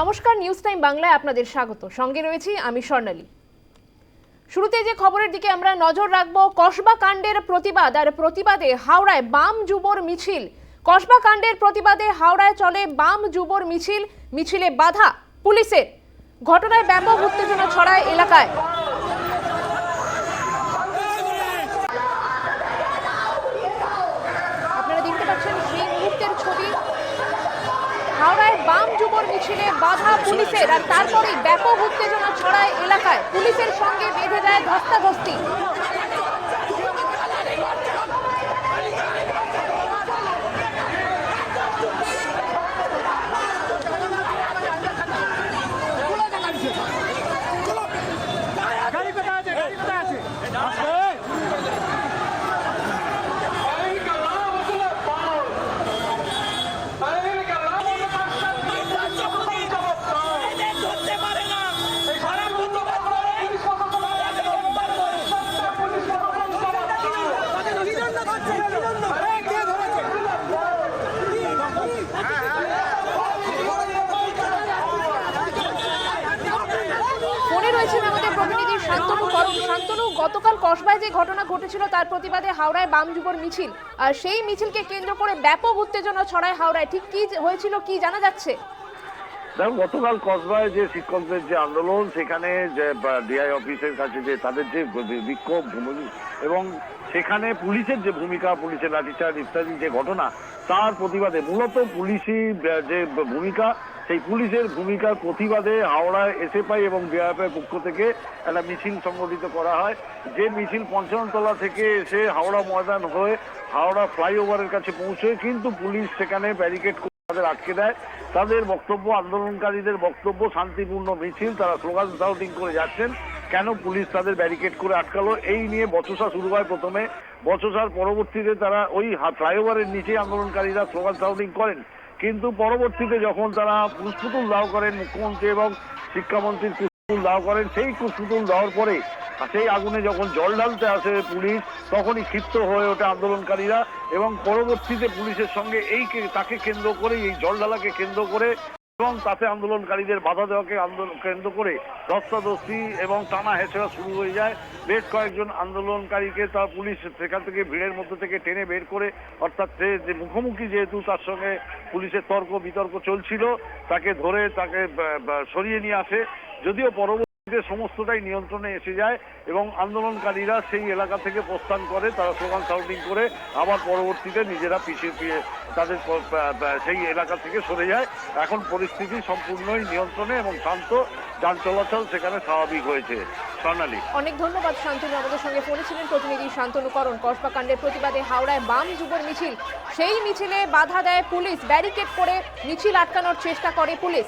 নমস্কার news time বাংলায় আপনাদের স্বাগত। সঙ্গে রয়েছি আমি স্বর্ণালী। শুরুতে যে খবরের দিকে আমরা নজর রাখব, কসবা কাণ্ডের প্রতিবাদ আর প্রতিবাদে হাওড়ায় বাম যুবর মিছিল। কসবা কাণ্ডের প্রতিবাদে হাওড়ায় চলে বাম যুবর মিছিল, মিছিলে বাধা পুলিশের। ঘটনায় ব্যাপক উত্তেজনা ছড়ায় এলাকায় আপনারা দেখতে পাচ্ছেন সেই মুহূর্তের ছবি হাওড়ায় বাম যুবর মিছিলে বাধা পুলিশের আর তারপরেই ব্যাপক উত্তেজনা ছড়ায় এলাকায়। পুলিশের সঙ্গে বেঁধে যায় ধস্তাধস্তি কোথায় আছে গাড়ি কোথায় আছে ফোনে রয়েছেন আমাদের প্রতিনিধি শান্তনু করণ শান্তনু গতকাল কসবায় যে ঘটনা ঘটেছিল, তার প্রতিবাদে হাওড়ায় বাম যুবর মিছিল। আর সেই মিছিলকে কেন্দ্র করে ব্যাপক উত্তেজনা ছড়ায় হাওড়ায়। ঠিক কি হয়েছিল, কি জানা যাচ্ছে? দেখো গতকাল কসবায় যে শিক্ষকদের যে আন্দোলন, সেখানে যে ডিআই অফিসের কাছে যে তাদের যে বিক্ষোভ এবং সেখানে পুলিশের যে ভূমিকা, পুলিশের লাঠিচার্জ ইত্যাদি যে ঘটনা, তার প্রতিবাদে মূলত পুলিশি যে ভূমিকা সেই পুলিশের ভূমিকার প্রতিবাদে হাওড়ায় এসএফআই এবং বিআরএফের পক্ষ থেকে একটা মিছিল সংগঠিত করা হয়। যে মিছিল পঞ্চমতলা থেকে এসে হাওড়া ময়দান হয়ে হাওড়া ফ্লাইওভারের কাছে পৌঁছয় কিন্তু পুলিশ সেখানে ব্যারিকেড করে তাদের আটকে দেয়। তাদের বক্তব্য, আন্দোলনকারীদের বক্তব্য, শান্তিপূর্ণ মিছিল, তারা স্লোগান শাউটিং করে যাচ্ছেন। কেন পুলিশ তাদের ব্যারিকেড করে আটকালো? এই নিয়ে বচসা শুরু হয় প্রথমে। বচসার পরবর্তীতে তারা ওই ফ্লাইওভারের নিচে আন্দোলনকারীরা স্লোগান শাউটিং করেন। কিন্তু পরবর্তীতে যখন তারা পুষ্পুতুল দাও করেন, মুখ্যমন্ত্রী এবং শিক্ষামন্ত্রী পুষ্পুতুল দাও করেন, সেই পুষ্পুতুল দেওয়ার পরে সেই আগুনে যখন জল ঢালতে আসে পুলিশ, তখনই ক্ষিপ্ত হয়ে ওঠে আন্দোলনকারীরা এবং পরবর্তীতে পুলিশের সঙ্গে এই তাকে কেন্দ্র করে এই জল ঢালাকে কেন্দ্র করে এবং তাতে আন্দোলনকারীদের বাধা দেওয়াকে আন্দোলন কেন্দ্র করে রক্তদস্তি এবং টানা হেঁচড়া শুরু হয়ে যায়। বেশ কয়েকজন আন্দোলনকারীকে তার পুলিশ সেখান থেকে ভিড়ের মধ্যে থেকে টেনে বের করে, অর্থাৎ যে মুখোমুখি যেহেতু তার সঙ্গে পুলিশের তর্ক বিতর্ক চলছিল, তাকে ধরে তাকে সরিয়ে নিয়ে আসে। যদিও পরবর্তীতে সমস্তটাই নিয়ন্ত্রণে এসে যায় এবং আন্দোলনকারীরা সেই এলাকা থেকে প্রস্থান করে, তারা স্লোগান শাউটিং করে, আবার পরবর্তীতে নিজেরা পিছিয়ে পিছিয়ে তাদের সেই এলাকা থেকে সরে যায়। এখন পরিস্থিতি সম্পূর্ণই নিয়ন্ত্রণে এবং শান্ত, যান চলাচল সেখানে স্বাভাবিক হয়েছে। স্বর্ণালী। অনেক ধন্যবাদ শান্তনু আমাদের সঙ্গে ফোনে ছিলেন প্রতিনিধি শান্তনু করণ কসবা কাণ্ডের প্রতিবাদে হাওড়ায় বাম যুবর মিছিল। সেই মিছিলে বাধা দেয় পুলিশ, ব্যারিকেড করে মিছিল আটকানোর চেষ্টা করে পুলিশ।